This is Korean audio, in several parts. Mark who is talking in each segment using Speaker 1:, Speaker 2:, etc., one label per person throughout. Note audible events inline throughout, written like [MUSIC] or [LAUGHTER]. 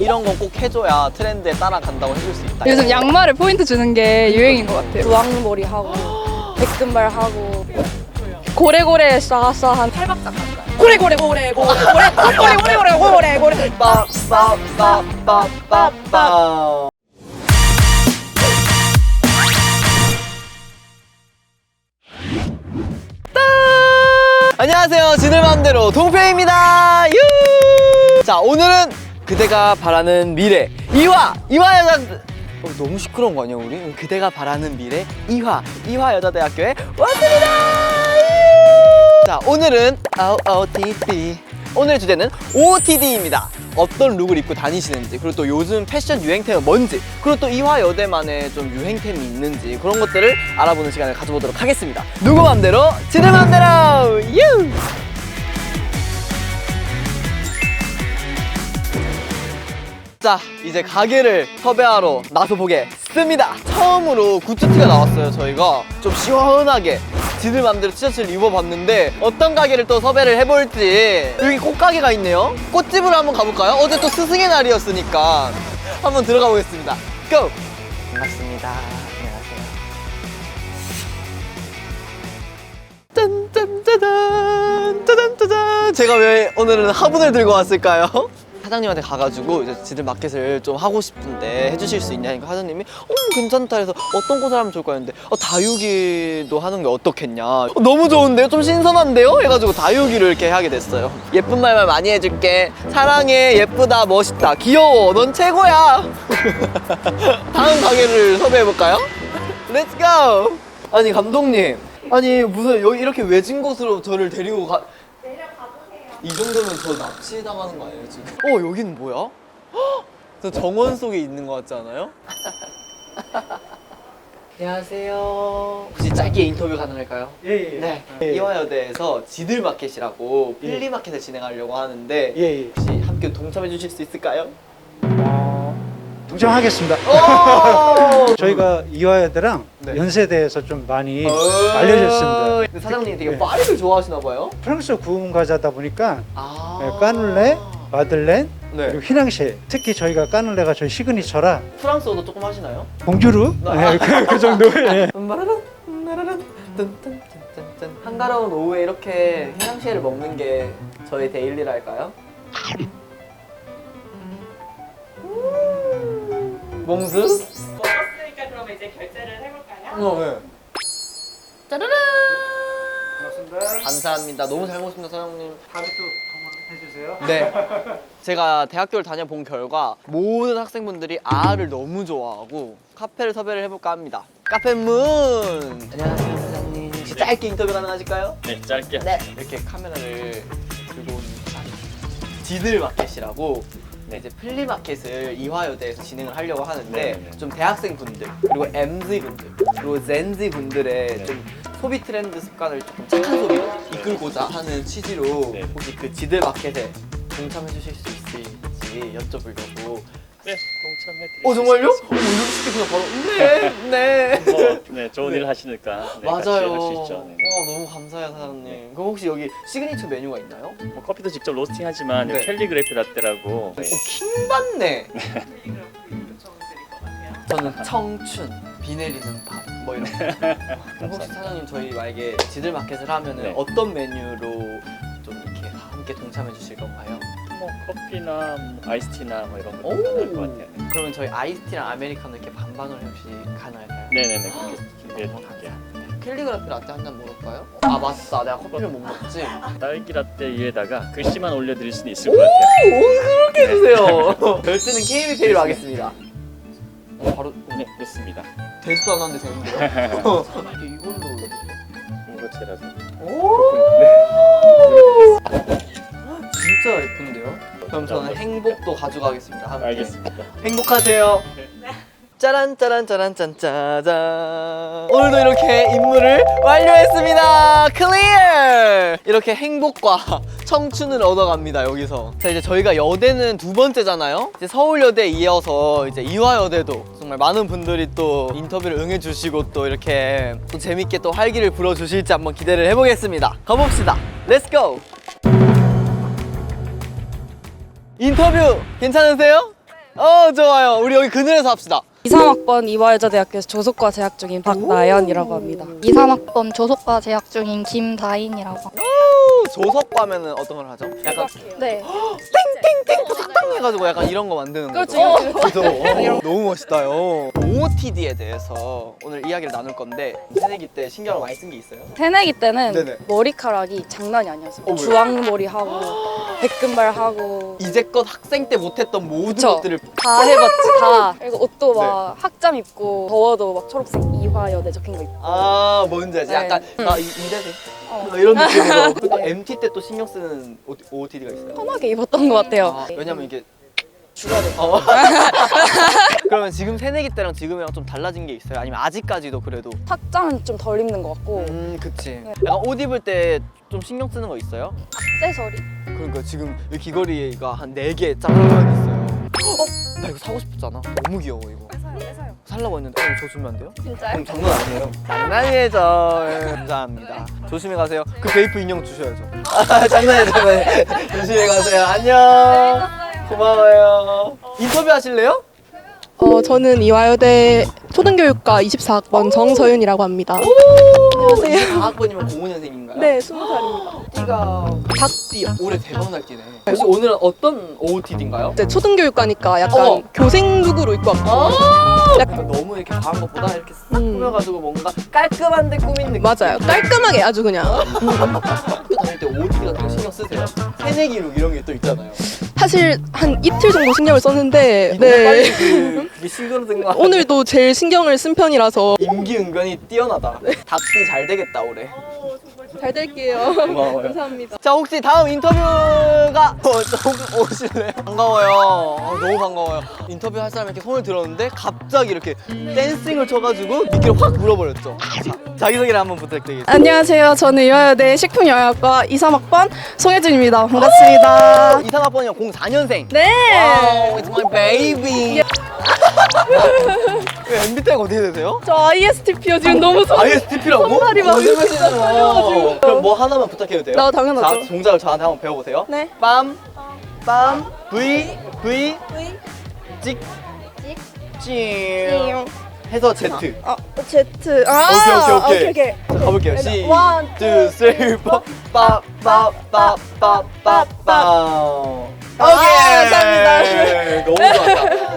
Speaker 1: 이런 건 꼭 해줘야 트렌드에 따라간다고 해줄 수 있다.
Speaker 2: 요즘 양말에 포인트 주는 게 유행인 것 같아요.
Speaker 3: 주황머리 하고 백금발 하고 고래고래 싸싸한 팔박자? 고래고래 고래 고래 고래 고래 고래 고래 고래 고래
Speaker 1: 빠빠빠빠빠빠. 안녕하세요. 지들맘대로 동표입니다. 유! 자, 오늘은 그대가 바라는 미래 이화 이화 여자 어, 너무 시끄러운 거 아니야 우리? 그대가 바라는 미래 이화 이화 여자대학교에 왔습니다. 유! 자, 오늘은 OOTD 오늘 주제는 OOTD입니다. 어떤 룩을 입고 다니시는지 그리고 또 요즘 패션 유행템은 뭔지 그리고 또 이화 여대만의 좀 유행템이 있는지 그런 것들을 알아보는 시간을 가져보도록 하겠습니다. 누구 맘대로 지들 맘대로 유! 자 이제 가게를 섭외하러 나서 보겠습니다. 처음으로 굿즈티가 나왔어요 저희가. 좀 시원하게 지들 맘대로 티셔츠를 입어봤는데 어떤 가게를 또 섭외를 해볼지. 여기 꽃가게가 있네요. 꽃집으로 한번 가볼까요? 어제 또 스승의 날이었으니까. 한번 들어가 보겠습니다. 고! 반갑습니다. 안녕하세요. 짠짠짜잔 짜잔짜잔. 제가 왜 오늘은 화분을 들고 왔을까요? 사장님한테 가가지고 이제 지들 마켓을 좀 하고 싶은데 해주실 수 있냐니까 사장님이 어 괜찮다 해서 어떤 곳을 하면 좋을까 했는데 어, 다육이도 하는 게 어떻겠냐. 어, 너무 좋은데요? 좀 신선한데요? 해가지고 다육이를 이렇게 하게 됐어요. 예쁜 말만 많이 해줄게. 사랑해. 예쁘다. 멋있다. 귀여워. 넌 최고야. [LAUGHS] 다음 가게를 섭외해볼까요? 렛츠고! 아니 감독님. 아니 무슨 여기 이렇게 외진 곳으로 저를 데리고 가 이 정도면 저 납치당하는 거 아니에요 지금? 어 여기는 뭐야? 헉! 저 정원 속에 있는 거 같지 않아요? 안녕하세요. 혹시 짧게 인터뷰 가능할까요?
Speaker 4: 예, 예.
Speaker 1: 네.
Speaker 4: 예.
Speaker 1: 이화여대에서 지들마켓이라고 필리마켓을 진행하려고 하는데
Speaker 4: 예, 예.
Speaker 1: 혹시 함께 동참해 주실 수 있을까요?
Speaker 4: 어, 동참하겠습니다.
Speaker 1: 오! [LAUGHS]
Speaker 4: 저희가 이화여대랑
Speaker 1: 네.
Speaker 4: 연세대에서 좀 많이
Speaker 1: 어.
Speaker 4: 알려졌습니다.
Speaker 1: 근데 사장님 되게
Speaker 4: 네.
Speaker 1: 파리를 좋아하시나 봐요?
Speaker 4: 프랑스 구운 과자다 보니까
Speaker 1: 아.
Speaker 4: 네, 까눌레, 마들렌,
Speaker 1: 네.
Speaker 4: 그리고 휘낭시에 특히 저희가 까눌레가 저희 시그니처라
Speaker 1: 프랑스어도 조금 하시나요?
Speaker 4: 봉주르 네, 그, 그 정도. 예. [LAUGHS]
Speaker 1: 한가로운 오후에 이렇게 해양시를 먹는 게 저의 데일리랄까요? [LAUGHS] 음. 몽스?
Speaker 5: 먹었으니까 그럼 이제 결제를 해볼까요?
Speaker 1: 어, 네. 짜라란
Speaker 4: 반갑습니다.
Speaker 1: 감사합니다. 너무 잘 먹었습니다, 사장님.
Speaker 4: 다음에 또 한번 해주세요.
Speaker 1: 네. 제가 대학교를 다녀본 결과 모든 학생분들이 아를 너무 좋아하고 카페를 섭외를 해볼까 합니다. 카페문! 안녕하세요, 사장님. 혹시 짧게 인터뷰 가능하실까요?
Speaker 6: 네, 짧게.
Speaker 1: 네. 이렇게 카메라를 들고 온 지들 마켓이라고
Speaker 6: 네.
Speaker 1: 이제 플리마켓을 이화여대에서 진행을 하려고 하는데
Speaker 6: 네, 네.
Speaker 1: 좀 대학생 분들 그리고 MZ 분들 그리고 젠지 분들의
Speaker 6: 네.
Speaker 1: 좀 소비 트렌드 습관을 조금 착한 소비로 이끌고자 하는 취지로
Speaker 6: 네.
Speaker 1: 혹시 그 지들 마켓에 동참해 주실 수 있을지 여쭤보려고
Speaker 6: 네, 동참해드릴게요.
Speaker 1: 어 정말요? 어, 이렇게 쉽게 그냥 바로 네 네
Speaker 6: 뭐, 네, 좋은
Speaker 1: 네.
Speaker 6: 일 하시니까 네, 같이
Speaker 1: 맞아요.
Speaker 6: 할수 있죠. 네.
Speaker 1: 어, 너무 감사해요 사장님. 그럼 혹시 여기 시그니처 메뉴가 있나요?
Speaker 6: 뭐 커피도 직접 로스팅하지만
Speaker 1: 네.
Speaker 6: 캘리그래피 라떼라고
Speaker 1: 오, 킹 받네. [LAUGHS]
Speaker 5: 요청드릴 것 같아요.
Speaker 1: 저는 청춘, 비 내리는 밤, 뭐 이런 거. [LAUGHS] 그럼 혹시 사장님 저희 만약에 지들 마켓을 하면 은
Speaker 6: 네.
Speaker 1: 어떤 메뉴로 동참해 주실 건가요?
Speaker 6: 뭐 커피나 뭐 아이스티나 뭐 이런 거
Speaker 1: 오.
Speaker 6: 가능할 것 같아요. 네.
Speaker 1: 그러면 저희 아이스티랑 아메리카노 이렇게 반반으로 혹시 가능할까요?
Speaker 6: 네네네, 그렇게 준비해 드릴게요.
Speaker 1: 감사합니다. 캘리그라피 라떼 한 잔 먹을까요? 아 맞다, 내가 커피를 못 먹지. [LAUGHS]
Speaker 6: 딸기 라떼 위에다가 글씨만 올려드릴 수는 있을
Speaker 1: 오,
Speaker 6: 것 같아요.
Speaker 1: 그렇게 해주세요. [LAUGHS] 결제는 KB페이로 하겠습니다. 어, 바로
Speaker 6: 네, 됐습니다.
Speaker 1: 테스트 안 하는데 되는데요? 이걸로
Speaker 6: 이거 제라서.
Speaker 1: 오 진짜 예쁜데요? 그럼 저는 행복도 가져가겠습니다. 함께.
Speaker 6: 알겠습니다.
Speaker 1: 행복하세요.
Speaker 6: 네.
Speaker 1: 짜란 짜란 짜란 짠 짜잔. 오늘도 이렇게 임무를 완료했습니다. 클리어. 이렇게 행복과 [LAUGHS] 청춘을 얻어갑니다 여기서. 자 이제 저희가 여대는 두 번째잖아요. 이제 서울여대 이어서 이제 이화여대도 정말 많은 분들이 또 인터뷰를 응해주시고 또 이렇게 또 재밌게 또 활기를 불어주실지 한번 기대를 해보겠습니다. 가봅시다. 렛츠 고. 인터뷰 괜찮으세요? 어 좋아요. 우리 여기 그늘에서 합시다.
Speaker 3: 23학번 이화여자대학교에서 조속과 재학 중인 박나연이라고 합니다.
Speaker 7: 23학번 조속과 재학 중인 김다인이라고 합니다.
Speaker 1: 조석과면은 어떤 걸 하죠? 약간
Speaker 3: 네.
Speaker 1: 땡 해가지고 약간 이런 거 만드는 거죠.
Speaker 3: 그렇죠. [LAUGHS]
Speaker 1: 그죠? 어, 너무 멋있다요. OOTD에 대해서 오늘 이야기를 나눌 건데 새내기 때 신경을 많이 쓴 게 있어요?
Speaker 3: 새내기 때는
Speaker 1: 네네.
Speaker 3: 머리카락이 장난이 아니었어요.
Speaker 1: 어, 왜요?
Speaker 3: 주황머리 하고 백금발 하고
Speaker 1: 이제껏 학생 때 못했던 모든
Speaker 3: 그쵸.
Speaker 1: 것들을
Speaker 3: 다 해봤지 다. 그리고 옷도 막
Speaker 1: 네.
Speaker 3: 학점 입고 더워도 막 초록색 이화여대 적힌 거 입고.
Speaker 1: 아 뭔지 알지?
Speaker 3: 네.
Speaker 1: 약간
Speaker 3: 음.
Speaker 1: 나 이-
Speaker 3: 어.
Speaker 1: 이런 느낌으로 또 MT 때 또 신경 쓰는 OOTD가 있어요?
Speaker 3: 편하게 입었던 것 같아요.
Speaker 1: 아, 왜냐면 이게 추가돼. 어. [LAUGHS] 그러면 지금 새내기 때랑 지금이랑 좀 달라진 게 있어요? 아니면 아직까지도 그래도?
Speaker 3: 학장은 좀 덜 입는 것 같고
Speaker 1: 음, 그치.
Speaker 3: 네.
Speaker 1: 약간 옷 입을 때 좀 신경 쓰는 거 있어요?
Speaker 3: 액세서리.
Speaker 1: 그러니까 지금 이 귀걸이가 한 4개 짱짱하게 있어요. 어? 나 이거 사고 싶었잖아. 너무 귀여워 이거. 살라고 했는데 어, 저 주면 안 돼요?
Speaker 3: 진짜요?
Speaker 1: 그럼 장난 아니에요. 장난이죠. 예, 감사합니다. 조심히 가세요. 그 베이프 인형 주셔야죠. 아, 장난이에요. 장난이에요. 조심히 가세요. 안녕. 고마워요. 인터뷰 하실래요?
Speaker 8: 어, 저는 이화여대 초등교육과 24학번 정서윤이라고 합니다.
Speaker 1: 안녕하세요. 4학번이면 05년생인가요?
Speaker 8: 네, 20살입니다.
Speaker 1: 띠가 닭띠 올해 대박 날 띠네. 혹시 오늘은 어떤 OOTD인가요?
Speaker 8: 이제 초등교육과니까 약간
Speaker 1: 어.
Speaker 8: 교생룩으로 입고 왔고.
Speaker 1: 약간 너무 이렇게 과한 것보다 이렇게 싹
Speaker 8: 음.
Speaker 1: 꾸며가지고 뭔가 깔끔한데 꾸민 느낌.
Speaker 8: 맞아요. 깔끔하게 아주 그냥.
Speaker 1: 학교 다닐 때 OOTD 같은 거 신경 쓰세요? 새내기룩 이런 게 또 있잖아요.
Speaker 8: 사실 한 이틀 정도 신경을 썼는데,
Speaker 1: 빨리
Speaker 8: 네.
Speaker 1: 그 그게 시그러든 거 같아요.
Speaker 8: 오늘도 제일 신경을 쓴 편이라서
Speaker 1: 임기응변이 뛰어나다. 닭띠 잘 되겠다 올해.
Speaker 8: 잘 될게요.
Speaker 1: 고마워요.
Speaker 8: 감사합니다.
Speaker 1: 자 혹시 다음 인터뷰가 어, 좀 오실래요? 반가워요. 어, 너무 반가워요. 인터뷰 할 사람 이렇게 손을 들었는데 갑자기 이렇게 댄싱을 쳐가지고 미끼를 확 물어버렸죠. 자 자기소개를 한번 부탁드리겠습니다.
Speaker 3: 안녕하세요. 저는 이화여대 식품영양과 23학번 송혜준입니다. 반갑습니다.
Speaker 1: 이상학번이요 04년생.
Speaker 3: 네.
Speaker 1: 와우, it's my baby. [LAUGHS] 왜 MBTI가 어떻게 되세요?
Speaker 3: 저 ISTP요. 지금 너무 소...
Speaker 1: ISTP라고?
Speaker 3: 손발이 막
Speaker 1: 거짓말이잖아. 그럼 뭐 하나만 부탁해도 돼요?
Speaker 3: 나 당연하죠.
Speaker 1: 자, 동작을 저한테 한번 배워보세요.
Speaker 3: 네.
Speaker 1: 빰, 빰, V, V, 찍, 찍, 해서 Z.
Speaker 3: 아, Z. 아,
Speaker 1: 오케이, 오케이, 오케이.
Speaker 3: 오케이,
Speaker 1: 자, 가볼게요. 시,
Speaker 3: 원,
Speaker 1: 투, 쓰리, 포, 빠, 빠, 빠, 빠, 빠, 빠.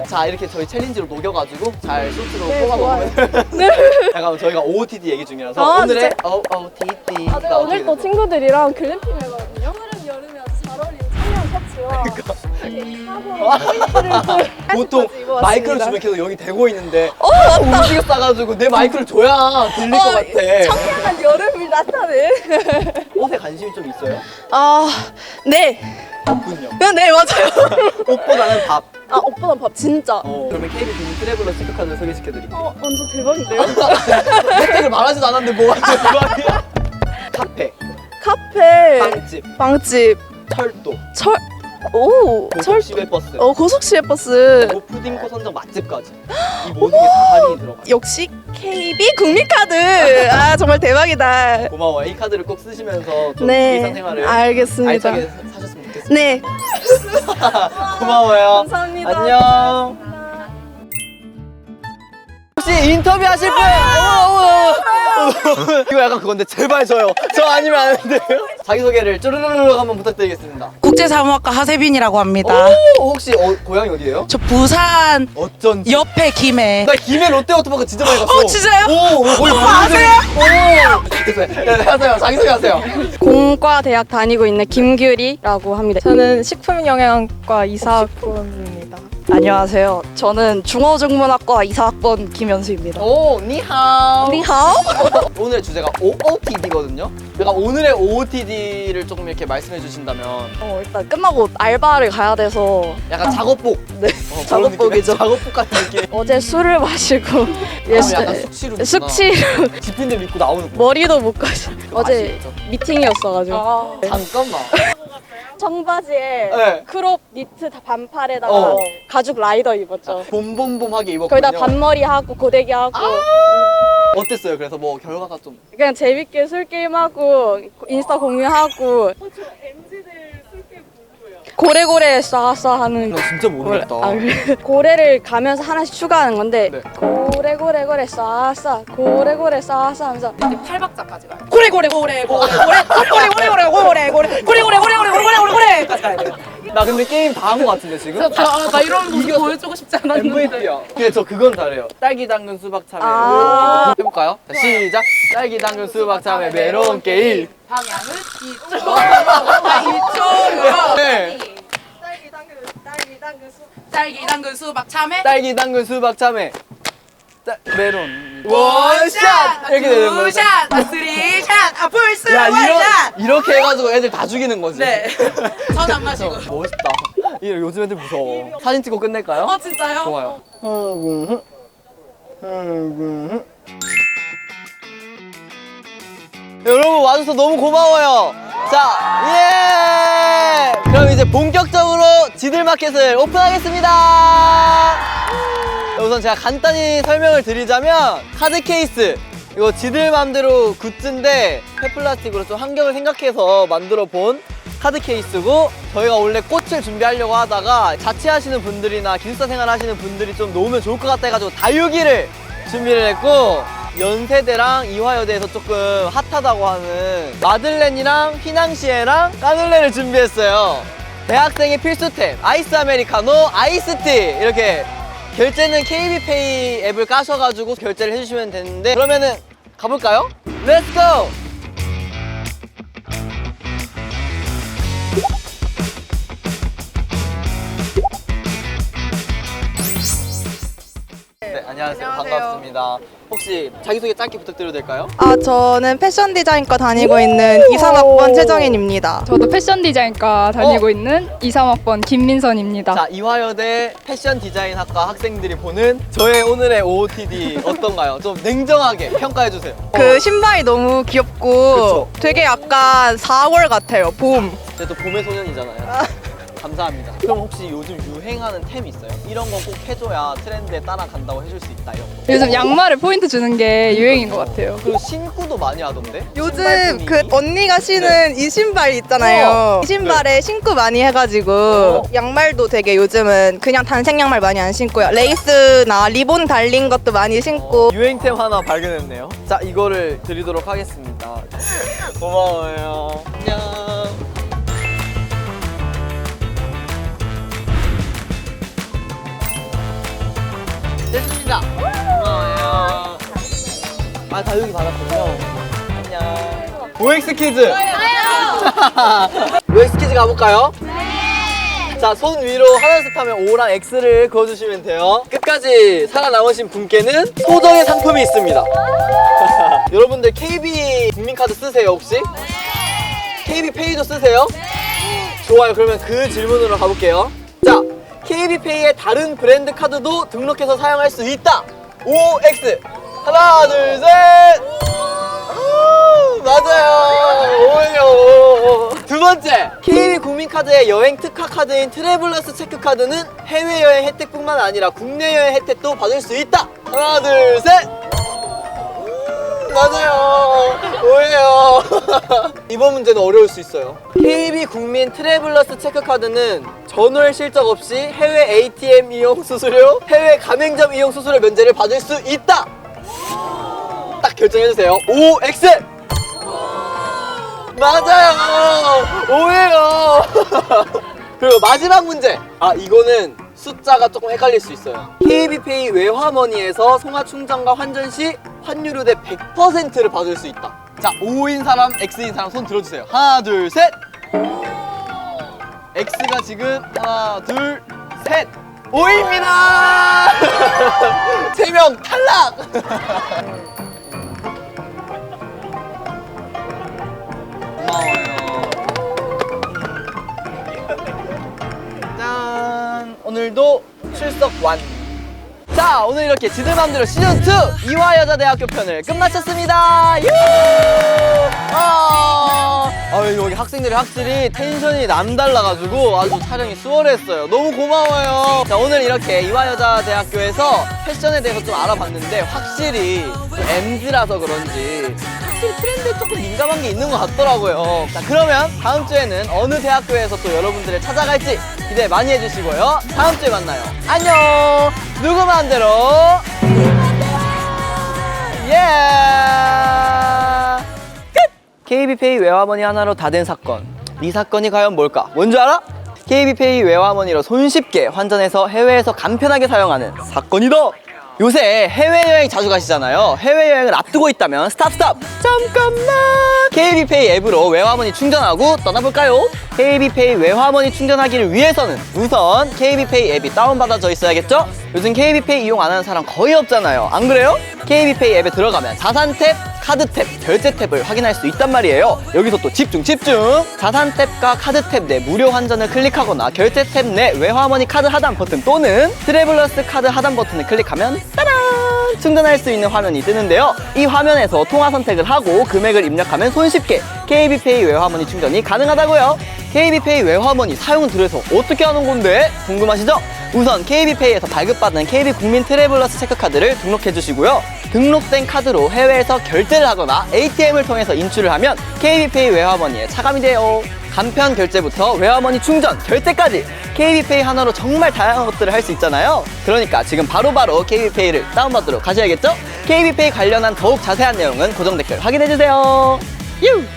Speaker 1: 자, 이렇게 저희 챌린지로 녹여가지고 잘 소스로
Speaker 3: 네,
Speaker 1: 뽑아먹으면. 약간 [LAUGHS] 저희가 OOTD 얘기 중이라서
Speaker 3: 아,
Speaker 1: 오늘의
Speaker 3: 진짜?
Speaker 1: OOTD.
Speaker 3: 아, 제가 오늘 또 친구들이랑 글램핑 하거든요. 여름 여름에 아주 잘 어울리는 청량 셔츠와 [LAUGHS]
Speaker 1: 그러니까. [LAUGHS] 보통
Speaker 3: 입어봤습니다.
Speaker 1: 마이크를 주면 계속 여기 대고 있는데 어, 움직여 싸가지고 내 마이크를 줘야 들릴 것 같아.
Speaker 3: 청량한 여름을 나타내.
Speaker 1: 옷에 관심이 좀 있어요?
Speaker 3: 아, 네.
Speaker 1: 없군요.
Speaker 3: 네, 맞아요.
Speaker 1: 옷보다는 밥.
Speaker 3: 아, 오빠는 밥 진짜.
Speaker 1: 어, 그러면 KB 빈 트래블러 체크카드를 소개시켜드릴게요.
Speaker 3: 어, 완전 대박인데요? [LAUGHS]
Speaker 1: 혜택을 말하지도 않았는데 뭐가 아니야? 카페,
Speaker 3: 카페,
Speaker 1: 빵집,
Speaker 3: 빵집,
Speaker 1: 철도,
Speaker 3: 철, 오, 철,
Speaker 1: 고속시외 버스,
Speaker 3: 어, 고속시외 버스.
Speaker 1: 그리고 푸딩코 선정 맛집까지 이 [GASPS] 모든 게 다 할인이 들어가요.
Speaker 3: 역시 KB 국민카드. 아, 정말 대박이다.
Speaker 1: 고마워요. 이 카드를 꼭 쓰시면서 좀
Speaker 3: 네,
Speaker 1: 일상생활을
Speaker 3: 알겠습니다.
Speaker 1: 알차게 좋겠습니다.
Speaker 3: 네, [LAUGHS]
Speaker 1: 고마워요.
Speaker 3: 감사합니다.
Speaker 1: 안녕. 혹시 인터뷰 하실 분? 어머, 어머, 어머. 이거 약간 그건데 제발 저요. 저 아니면 안 돼요. 자기소개를 쭈르르르 한번 부탁드리겠습니다.
Speaker 9: 국제사무학과 하세빈이라고 합니다.
Speaker 1: 오, 혹시 어, 고향이 어디예요?
Speaker 9: 저 부산
Speaker 1: 어쩐지.
Speaker 9: 옆에 김해.
Speaker 1: 나 김해 롯데 워터파크 진짜 많이 갔어.
Speaker 9: 어, 진짜요?
Speaker 1: 오, 오, 거기 아세요? 오. 됐어요. 네, 하세요. 자기소개 하세요.
Speaker 3: 공과 대학 다니고 있는 김규리라고 합니다. 저는 식품영양과 이사학번입니다. 안녕하세요. 저는 중어중문학과 이사학번 김현수입니다.
Speaker 1: 오, 니하오.
Speaker 3: 니하오? [LAUGHS]
Speaker 1: 오늘의 주제가 OOTD거든요. 약간 오늘의 OOTD를 조금 이렇게 말씀해 주신다면
Speaker 3: 어, 일단 끝나고 알바를 가야 돼서
Speaker 1: 약간 작업복. [LAUGHS]
Speaker 3: 네,
Speaker 1: 어, 그런
Speaker 3: 작업복이죠.
Speaker 1: 작업복 같은 느낌. [LAUGHS]
Speaker 3: 어제 술을 마시고
Speaker 1: 아, 약간 숙취로.
Speaker 3: 숙취로
Speaker 1: 지핀들 입고 나오는 거.
Speaker 3: 머리도 못 가시. 어제
Speaker 1: 아시겠죠?
Speaker 3: 미팅이었어가지고
Speaker 1: 잠깐만.
Speaker 3: 청바지에
Speaker 1: 네.
Speaker 3: 크롭 니트 다 반팔에다가
Speaker 1: 어.
Speaker 3: 가죽 라이더 입었죠.
Speaker 1: 봄봄봄하게 입었거든요.
Speaker 3: 거기다 반머리 하고 고데기 하고
Speaker 1: 어땠어요? 그래서 뭐 결과가 좀
Speaker 3: 그냥 재밌게 술 게임 하고 인스타 공유하고
Speaker 5: 보
Speaker 3: 고래고래 싸싸 하는
Speaker 1: 나 진짜 모르겠다.
Speaker 3: 아, 그래. 고래를 가면서 하나씩 추가하는 건데
Speaker 1: 네.
Speaker 3: 고래고래고래 싸싸 고래고래 싸싸 하면서
Speaker 2: 팔박자까지 가요.
Speaker 3: 고래 고래 고래 고래 고래 고래 고래 고래 고래 고래 고래 고래 고래 고래 고래 고래 고래까지 가야 돼요.
Speaker 1: 나 근데 게임 다한것 같은데 지금?
Speaker 2: 나 이런 모습 보여주고 싶지 않았는데.
Speaker 1: MVP야. 근데 저 그건 잘해요. 딸기 당근 수박 참외.
Speaker 3: 아.
Speaker 1: 해볼까요? 자, 시작. 딸기 당근 수박 참외 메론 게임.
Speaker 2: 방향은 이쪽.
Speaker 1: 네.
Speaker 9: 딸기 당근 수박 참외.
Speaker 1: 딸기 당근 수박 참외. 따, 메론. 원샷 이렇게 되는 거죠.
Speaker 9: 투샷, 쓰리샷, 아 풀스
Speaker 1: 야 이런
Speaker 9: 원샷.
Speaker 1: 이렇게 해가지고 애들 다 죽이는 거지.
Speaker 9: 네. [LAUGHS] 전 안 마시고.
Speaker 1: 멋있다. 이 요즘 애들 무서워. 사진 찍고 끝낼까요?
Speaker 9: 어 진짜요?
Speaker 1: 좋아요. 여러분 와줘서 너무 고마워요. 자, 예! 그럼 이제 본격적으로 지들마켓을 오픈하겠습니다. 우선 제가 간단히 설명을 드리자면 카드 케이스. 이거 지들 맘대로 굿즈인데 폐플라스틱으로 좀 환경을 생각해서 만들어 본 카드 케이스고 저희가 원래 꽃을 준비하려고 하다가 자취하시는 분들이나 기숙사 생활 하시는 분들이 좀 놓으면 좋을 것 같아 해가지고 다육이를 준비를 했고 연세대랑 이화여대에서 조금 핫하다고 하는 마들렌이랑 휘낭시에랑 까눌레를 준비했어요. 대학생의 필수템 아이스 아메리카노 아이스티 이렇게 결제는 KB페이 앱을 까셔가지고 결제를 해주시면 되는데 그러면은 가볼까요? 렛츠고! 네, 안녕하세요. 반갑습니다. 혹시 자기소개 짧게 부탁드려도 될까요?
Speaker 8: 아 저는 패션 디자인과 다니고 있는 2, 3학번 최정인입니다.
Speaker 2: 저도 패션 디자인과 다니고 있는 2, 3학번 김민선입니다.
Speaker 1: 자, 이화여대 패션 디자인 학과 학생들이 보는 저의 오늘의 OOTD 어떤가요? 좀 냉정하게 평가해 주세요.
Speaker 8: 그 신발이 너무 귀엽고
Speaker 1: 그쵸.
Speaker 8: 되게 약간 4월 같아요. 봄.
Speaker 1: 제가 또 봄의 소년이잖아요. 감사합니다. 그럼 혹시 요즘 유행하는 템 있어요? 이런 건 꼭 해줘야 트렌드에 따라간다고 해줄 수 있다 이런 거.
Speaker 2: 요즘 양말에 포인트 주는 게 유행인 것 같아요.
Speaker 1: 그리고 신구도 많이 하던데?
Speaker 8: 요즘
Speaker 1: 신발
Speaker 8: 그? 언니가 신은 이 신발 있잖아요.
Speaker 1: 어.
Speaker 8: 이 신발에 신고 많이 해가지고
Speaker 1: 어.
Speaker 8: 양말도 되게 요즘은 그냥 단색 양말 많이 안 신고요. 레이스나 리본 달린 것도 많이 신고
Speaker 1: 유행템 하나 발견했네요. 자, 이거를 드리도록 하겠습니다. [LAUGHS] 고마워요. 안녕. 됐습니다. 고마워요. 아, 다육이 받았군요. 안녕. OX 퀴즈. [LAUGHS] OX 퀴즈 가볼까요? 자, 손 위로 하나씩 하면 O랑 X를 그어주시면 돼요. 끝까지 살아남으신 분께는 소정의 상품이 있습니다. [LAUGHS] 여러분들 KB 국민카드 쓰세요, 혹시? KB 페이도 쓰세요? 좋아요. 그러면 그 질문으로 가볼게요. 자, KB 페이의 다른 브랜드 카드도 등록해서 사용할 수 있다. OX. 하나, 둘, 셋. 아, 맞아요. 오요. 두 번째, KB 국민카드의 여행 특화 카드인 트래블러스 체크 카드는 해외 여행 혜택뿐만 아니라 국내 여행 혜택도 받을 수 있다. 하나, 둘, 셋. 음, 맞아요. 오해요. [LAUGHS] 이번 문제는 어려울 수 있어요. KB 국민 트래블러스 체크 카드는 전월 실적 없이 해외 ATM 이용 수수료, 해외 가맹점 이용 수수료 면제를 받을 수 있다. 딱 결정해주세요. OX! 맞아요! 오해요! [LAUGHS] 그리고 마지막 문제! 아, 이거는 숫자가 조금 헷갈릴 수 있어요. KB페이 외화머니에서 송화 충전과 환전 시 환율 우대 100%를 받을 수 있다. 자, O인 사람, X인 사람 손 들어주세요. 하나, 둘, 셋! X가 지금 하나, 둘, 셋! O입니다! [LAUGHS] 세 명 탈락! 짠! 오늘도 출석 완. 자, 오늘 이렇게 지들맘대로 시즌2 이화여자대학교 편을 끝마쳤습니다. 유! 아, 아, 여기 학생들이 확실히 텐션이 남달라가지고 아주 촬영이 수월했어요. 너무 고마워요. 자, 오늘 이렇게 이화여자대학교에서 패션에 대해서 좀 알아봤는데 확실히 MZ라서 그런지 확실히 트렌드에 조금 민감한 게 있는 것 같더라고요. 자, 그러면 다음 주에는 어느 대학교에서 또 여러분들을 찾아갈지 기대 많이 해주시고요. 다음 주에 만나요. 안녕! 누구 마음대로! 예! 끝! KB페이 외화머니 하나로 다 된 사건. 이 사건이 과연 뭘까? 뭔지 알아? KB페이 외화머니로 손쉽게 환전해서 해외에서 간편하게 사용하는 사건이다! 요새 해외여행 자주 가시잖아요. 해외여행을 앞두고 있다면 스탑 스탑! 잠깐만! KB페이 앱으로 외화머니 충전하고 떠나볼까요? KB페이 외화머니 충전하기를 위해서는 우선 KB페이 앱이 다운받아져 있어야겠죠? 요즘 KB페이 이용 안 하는 사람 거의 없잖아요. 안 그래요? KB페이 앱에 들어가면 자산 탭, 카드 탭, 결제 탭을 확인할 수 있단 말이에요. 여기서 또 집중 집중! 자산 탭과 카드 탭 내 무료 환전을 클릭하거나 결제 탭 내 외화머니 카드 하단 버튼 또는 트래블러스 카드 하단 버튼을 클릭하면 따란! 충전할 수 있는 화면이 뜨는데요. 이 화면에서 통화 선택을 하고 금액을 입력하면 손쉽게 KB페이 외화머니 충전이 가능하다고요. KB페이 외화머니 사용은 들어서 어떻게 하는 건데? 궁금하시죠? 우선 KB페이에서 발급받은 KB국민 트래블러스 체크카드를 등록해 주시고요. 등록된 카드로 해외에서 결제를 하거나 ATM을 통해서 인출을 하면 KB페이 외화머니에 차감이 돼요. 간편 결제부터 외화머니 충전, 결제까지 KB페이 하나로 정말 다양한 것들을 할 수 있잖아요. 그러니까 지금 바로바로 KB페이를 다운받도록 하셔야겠죠? KB페이 관련한 더욱 자세한 내용은 고정 댓글 확인해주세요. 유!